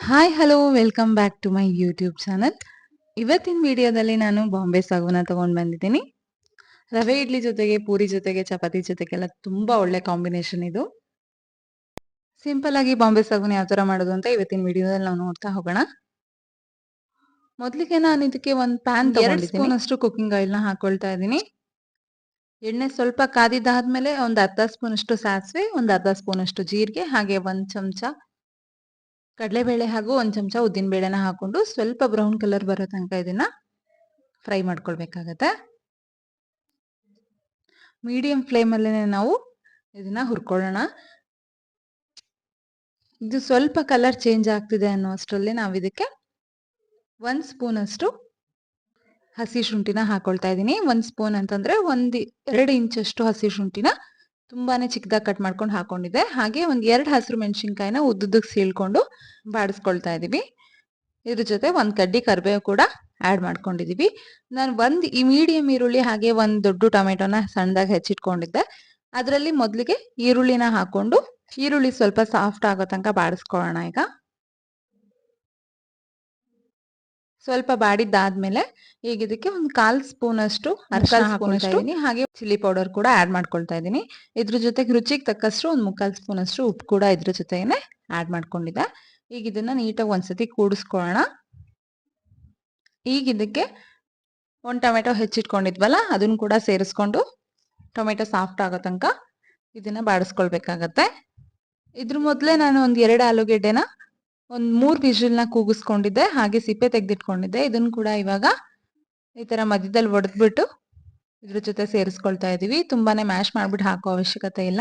Hi hello welcome back to my YouTube channel ಇವತ್ತಿನ ವಿಡಿಯೋದಲ್ಲಿ ನಾನು ಬಾಂಬೆ ಸಾಗುನ ತಗೊಂಡು ಬಂದಿದ್ದೀನಿ. ರವೆ ಇಡ್ಲಿ ಜೊತೆಗೆ ಪೂರಿ ಜೊತೆಗೆ ಚಪಾತಿ ಜೊತೆಗೆಲ್ಲ ತುಂಬಾ ಒಳ್ಳೆ ಕಾಂಬಿನೇಷನ್ ಇದು. ಸಿಂಪಲ್ ಆಗಿ ಬಾಂಬೆ ಸಾಗುನ ಯಾವ ತರ ಮಾಡೋದು ಅಂತ ಇವತ್ತಿನ ವಿಡಿಯೋದಲ್ಲಿ ನಾವು ನೋಡ್ತಾ ಹೋಗೋಣ. ಮೊದಲಿಗೆ ನಾನು ಇದಕ್ಕೆ ಒಂದು ಪ್ಯಾನ್ ಎರಡು ಸ್ಪೂನ್ ಅಷ್ಟು ಕುಕಿಂಗ್ ಆಯಿಲ್ನ ಹಾಕೊಳ್ತಾ ಇದ್ದೀನಿ. ಎಣ್ಣೆ ಸ್ವಲ್ಪ ಕಾದಿದ್ದಾದ್ಮೇಲೆ ಒಂದು ಅರ್ಧ ಸ್ಪೂನ್ ಅಷ್ಟು ಸಾಸಿವೆ ಒಂದು ಅರ್ಧ ಸ್ಪೂನ್ ಅಷ್ಟು ಜೀರಿಗೆ ಹಾಗೆ ಒಂದ್ ಚಮಚ ಕಡಲೆಬೇಳೆ ಹಾಗೂ ಒಂದು ಚಮಚ ಉದ್ದಿನ ಬೇಳೆನ ಹಾಕೊಂಡು ಸ್ವಲ್ಪ ಬ್ರೌನ್ ಕಲರ್ ಬರೋ ತನಕ ಇದನ್ನ ಫ್ರೈ ಮಾಡ್ಕೊಳ್ಬೇಕಾಗತ್ತೆ. ಮೀಡಿಯಂ ಫ್ಲೇಮಲ್ಲೇ ನಾವು ಇದನ್ನ ಹುರ್ಕೊಳ್ಳೋಣ. ಇದು ಸ್ವಲ್ಪ ಕಲರ್ ಚೇಂಜ್ ಆಗ್ತಿದೆ ಅನ್ನೋ ಅಷ್ಟರಲ್ಲಿ ನಾವು ಇದಕ್ಕೆ ಒಂದು ಸ್ಪೂನ್ ಅಷ್ಟು ಹಸಿ ಶುಂಠಿನ ಹಾಕೊಳ್ತಾ ಇದ್ದೀನಿ ಒಂದು ಸ್ಪೂನ್ ಅಂತಂದ್ರೆ ಒಂದು ಎರಡು ಇಂಚಷ್ಟು ಹಸಿ ಶುಂಠಿನ ತುಂಬಾನೇ ಚಿಕ್ಕದಾಗಿ ಕಟ್ ಮಾಡ್ಕೊಂಡು ಹಾಕೊಂಡಿದ್ದೆ. ಹಾಗೆ ಒಂದ್ ಎರಡು ಹಸಿರು ಮೆಣಸಿನ್ಕಾಯಿನ ಉದ್ದುದ್ದಕ್ಕೆ ಸೀಳ್ಕೊಂಡು ಬಾಡಿಸ್ಕೊಳ್ತಾ ಇದೀವಿ. ಇದ್ರ ಜೊತೆ ಒಂದ್ ಕಡ್ಡಿ ಕರಿಬೇವು ಕೂಡ ಆಡ್ ಮಾಡ್ಕೊಂಡಿದೀವಿ. ನಾನು ಒಂದ್ ಈ ಮೀಡಿಯಂ ಈರುಳ್ಳಿ ಹಾಗೆ ಒಂದ್ ದೊಡ್ಡ ಟೊಮೆಟೊನ ಸಣ್ಣದಾಗಿ ಹೆಚ್ಚಿಟ್ಕೊಂಡಿದ್ದೆ. ಅದರಲ್ಲಿ ಮೊದಲಿಗೆ ಈರುಳ್ಳಿನ ಹಾಕೊಂಡು ಈರುಳ್ಳಿ ಸ್ವಲ್ಪ ಸಾಫ್ಟ್ ಆಗೋ ತನಕ ಬಾಡಿಸ್ಕೊಳ್ಳೋಣ ಈಗ. ಸ್ವಲ್ಪ ಬಾಡಿದ್ದಾದ್ಮೇಲೆ ಈಗ ಇದಕ್ಕೆ ಒಂದು ಕಾಲ್ ಸ್ಪೂನ್ ಅಷ್ಟು ಅರ್ಶಿನ ಹಾಕೊಳ್ತಾ ಇದೀನಿ. ಹಾಗೆ ಚಿಲ್ಲಿ ಪೌಡರ್ ಕೂಡ ಆಡ್ ಮಾಡ್ಕೊಳ್ತಾ ಇದೀನಿ. ಇದ್ರ ಜೊತೆಗೆ ರುಚಿಗೆ ತಕ್ಕಷ್ಟು ಒಂದು ಮುಕ್ಕಾಲ್ ಸ್ಪೂನ್ ಅಷ್ಟು ಉಪ್ಪು ಕೂಡ ಇದ್ರ ಜೊತೆನೆ ಆಡ್ ಮಾಡ್ಕೊಂಡಿದ್ದೆ. ಈಗ ಇದನ್ನ ನೀಟಾಗಿ ಒಂದ್ಸತಿ ಕೂಡಿಸ್ಕೊಳ್ಳೋಣ ಈಗ ಇದಕ್ಕೆ ಒಂದ್ ಟೊಮೆಟೊ ಹೆಚ್ಚಿಟ್ಕೊಂಡಿದ್ವಲ್ಲ ಅದನ್ನ ಕೂಡ ಸೇರಿಸ್ಕೊಂಡು ಟೊಮೆಟೊ ಸಾಫ್ಟ್ ಆಗೋ ತನಕ ಇದನ್ನ ಬಾಡಿಸ್ಕೊಳ್ಬೇಕಾಗತ್ತೆ. ಇದ್ರ ಮೊದ್ಲೇ ನಾನು ಒಂದ್ ಎರಡು ಆಲೂಗೆಡ್ಡೆನ ಒಂದ್ ಮೂರು ವಿಜಿಲ್ನ ಕೂಗಿಸ್ಕೊಂಡಿದ್ದೆ, ಹಾಗೆ ಸಿಪ್ಪೆ ತೆಗೆದಿಟ್ಕೊಂಡಿದ್ದೆ. ಇದನ್ನು ಕೂಡ ಇವಾಗ ಈ ತರ ಮಧ್ಯದಲ್ಲಿ ಒಡೆದ್ಬಿಟ್ಟು ಇದ್ರ ಜೊತೆ ಸೇರಿಸ್ಕೊಳ್ತಾ ಇದೀವಿ. ತುಂಬಾನೇ ಮ್ಯಾಶ್ ಮಾಡ್ಬಿಟ್ಟು ಹಾಕೋ ಅವಶ್ಯಕತೆ ಇಲ್ಲ.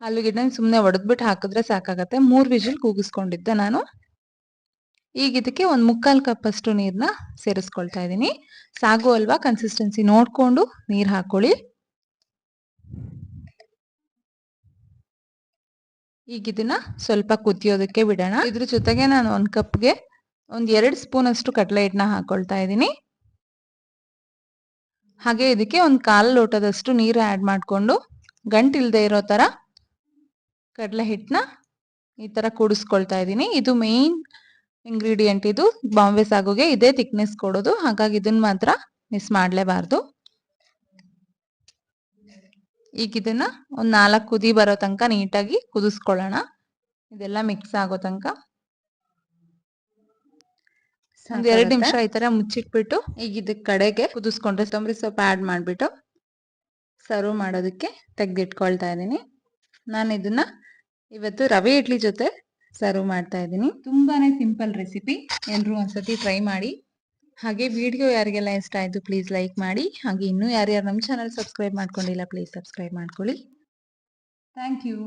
ಆಲೂಗೆಡ್ಡೆ ಸುಮ್ಮನೆ ಒಡೆದ್ಬಿಟ್ಟು ಹಾಕಿದ್ರೆ ಸಾಕಾಗತ್ತೆ. ಮೂರು ವಿಜಿಲ್ ಕೂಗಿಸ್ಕೊಂಡಿದ್ದೆ ನಾನು. ಈಗ ಇದಕ್ಕೆ ಒಂದ್ ಮುಕ್ಕಾಲ್ ಕಪ್ ಅಷ್ಟು ನೀರ್ನ ಸೇರಿಸ್ಕೊಳ್ತಾ ಇದ್ದೀನಿ ಸಾಗು ಅಲ್ವಾ ಕನ್ಸಿಸ್ಟೆನ್ಸಿ ನೋಡ್ಕೊಂಡು ನೀರು ಹಾಕೊಳ್ಳಿ. ಈಗ ಇದನ್ನ ಸ್ವಲ್ಪ ಕುದಿಯೋದಕ್ಕೆ ಬಿಡೋಣ. ಇದ್ರ ಜೊತೆಗೆ ನಾನು ಒಂದ್ ಕಪ್ಗೆ ಒಂದ್ ಎರಡು ಸ್ಪೂನ್ ಅಷ್ಟು ಕಡಲೆ ಹಿಟ್ಟನ್ನ ಹಾಕೊಳ್ತಾ ಇದ್ದೀನಿ. ಹಾಗೆ ಇದಕ್ಕೆ ಒಂದ್ ಕಾಲು ಲೋಟದಷ್ಟು ನೀರು ಆಡ್ ಮಾಡ್ಕೊಂಡು ಗಂಟಿಲ್ದೇ ಇರೋ ತರ ಕಡಲೆ ಹಿಟ್ಟನ್ನ ಈ ತರ ಕೂಡಿಸ್ಕೊಳ್ತಾ ಇದ್ದೀನಿ. ಇದು ಮೇನ್ ಇಂಗ್ರೀಡಿಯೆಂಟ್ ಇದು. ಬಾಂಬೆ ಸಾಗುಗೆ ಇದೇ ಥಿಕ್ನೆಸ್ ಕೊಡೋದು. ಹಾಗಾಗಿ ಇದನ್ನ ಮಾತ್ರ ಮಿಸ್ ಮಾಡ್ಲೇಬಾರ್ದು. ಈಗ ಇದನ್ನ ಒಂದ್ ನಾಲ್ಕು ಕುದಿ ಬರೋ ತನಕ ನೀಟಾಗಿ ಕುದಿಸ್ಕೊಳ್ಳೋಣ. ಇದೆಲ್ಲ ಮಿಕ್ಸ್ ಆಗೋ ತನಕ. ಒಂದ್ ಎರಡ್ ನಿಮಿಷ ಈ ತರ ಮುಚ್ಚಿಟ್ಬಿಟ್ಟು ಈಗ ಇದಕ್ ಕಡೆಗೆ ಕುದಿಸ್ಕೊಂಡ್ರೆ ಕೊತ್ತಂಬರಿ ಸೊಪ್ಪು ಆಡ್ ಮಾಡ್ಬಿಟ್ಟು ಸರ್ವ್ ಮಾಡೋದಕ್ಕೆ ತೆಗ್ದಿಟ್ಕೊಳ್ತಾ ಇದ್ದೀನಿ. ನಾನು ಇದನ್ನ ಇವತ್ತು ರವೆ ಇಡ್ಲಿ ಜೊತೆ ಸರ್ವ್ ಮಾಡ್ತಾ ಇದ್ದೀನಿ. ತುಂಬಾನೇ ಸಿಂಪಲ್ ರೆಸಿಪಿ ಎಲ್ರು ಒಂದ್ಸತಿ ಟ್ರೈ ಮಾಡಿ. ಹಾಗೆ ವಿಡಿಯೋ ಯಾರಿಗೆಲ್ಲ ಇಷ್ಟ ಆಯ್ತು ಪ್ಲೀಸ್ ಲೈಕ್ ಮಾಡಿ. ಹಾಗೆ ಇನ್ನೂ ಯಾರ್ಯಾರು ನಮ್ಮ ಚಾನಲ್ ಸಬ್ಸ್ಕ್ರೈಬ್ ಮಾಡ್ಕೊಂಡಿಲ್ಲ ಪ್ಲೀಸ್ ಸಬ್ಸ್ಕ್ರೈಬ್ ಮಾಡ್ಕೊಳ್ಳಿ. Thank you